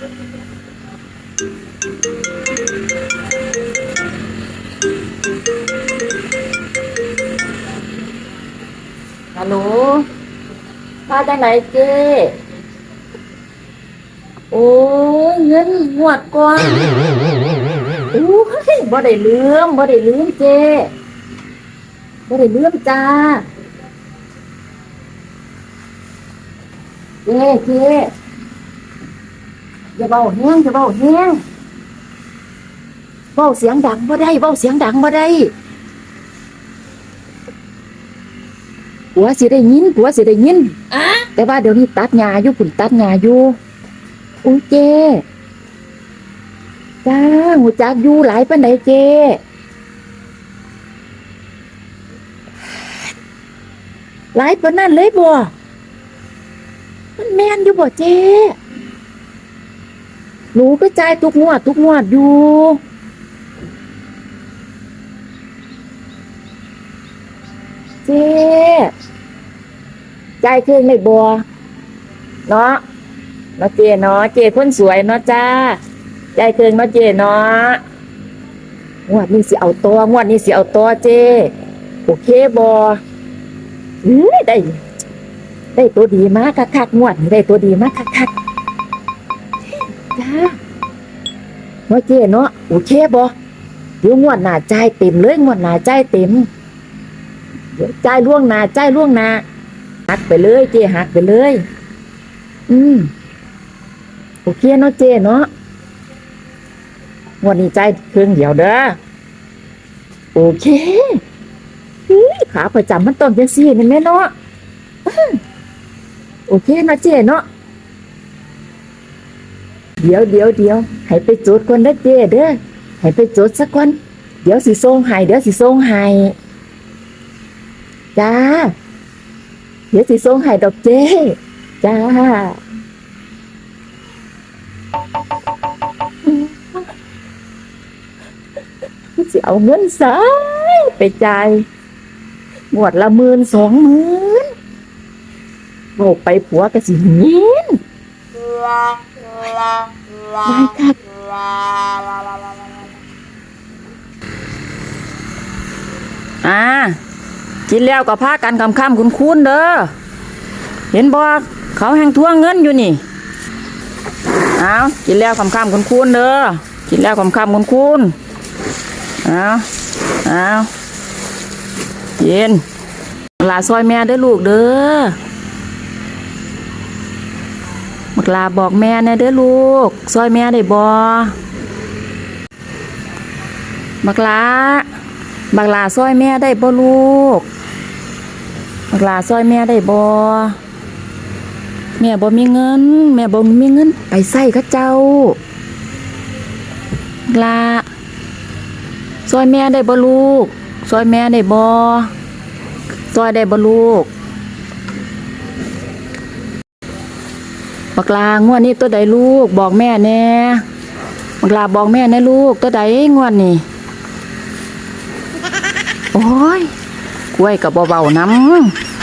ฮัลโหลมาจากไหนเจ้โอ้ยเงินหวดก่อนโอ้ยบ่ได้ลืมบ่ได้ลืมเจ้บ่ได้ลืมจ้าเจ้เจ้ อย่าเบาแห้งอย่าเบาแห้งเบาเสียงดังบ่ได้เบาเสียงดังบ่ได้ผัวสิได้ยินผัวสิได้ยินอะแต่ว่าเดี๋ยวนี้ตัดหญ้าอยู่ผุนตัดหญ้าอยู่อุ้ยเจ้จ้าหูจักอยู่หลายปานใดเจ้หลายปานนั้นเลยบ่มันแม่นอยู่บ่เจ๊ หนูก็จ่ายทุกงวด ทุกงวดอยู่ เจ๊จ่ายเครื่องไม่บัวเนาะเนาะเจ๊เนาะเจ๊คนสวยเนาะจ้าจ่ายเครื่องเนาะเจ๊เนาะงวดนี้สิเอาตัวงวดนี้สิเอาตัวเจ๊โอเคบ่อื้อได้ได้ตัวดีมากคักๆงวดนี้ได้ตัวดีมากคักๆ จ้าเนาะเจ๊เนาะโอเคบ่เดี๋ยวงวดหน้าจ่ายเต็มเลยงวดหน้าจ่ายเต็ม เดี๋ยวจ่ายล่วงหน้าจ่ายล่วงหน้าหักไปเลยเจ๊หักไปเลย อืมโอเคเนาะเจ๊เนาะงวดนี้จ่ายเครื่องเดียวเด้อโอเคขาประจำมันต้องจังซี่นี่แม่เนาะโอเคเนาะเจ๊เนาะ เดี๋ยวเดี๋ยวเดี๋ยวให้ไปจดก่อนเด้เจเด้อให้ไปจดสักก่อนเดี๋ยวสิส่งให้เดี๋ยวสิส่งให้จ้า เดี๋ยวสิส่งให้ดอกเจจ้าสิเอาเงินใสายไปจ่ายงวดละหมื่นสองหมื่นโบกไปผัวกะสิเงียน ได้คักอ่ากินแล้วก็พากันคำคำคุณคุณเด้อเห็นบ่เขาแห่งท่วงเงินอยู่นี่เอากินแล้วคำคำคุณคุณเด้อกินแล้วคำคำคุณคุณเอาเอาเย็นลาซอยแม่เด้ลูกเด้อ ลาบอกแม่น่เด้อลูก ซอยแม่ได้บ่บักลาบักลาซอยแม่ได้บ่ลูก บักลาซอยแม่ได้บ่แม่บ่มีเงิน แม่บ่มีเงิน ไปใส่กับเจ้าบักลาซอยแม่ได้บ่ลูก ซอยแม่ได้บ่ซอยได้บ่ลูก บักลางวดนี้ตัวใดลูกบอกแม่แน่บักลาบอกแม่แน่ลูกตัวใดงวดนี้โอ้ยกล้วยกับเบาๆน้ำ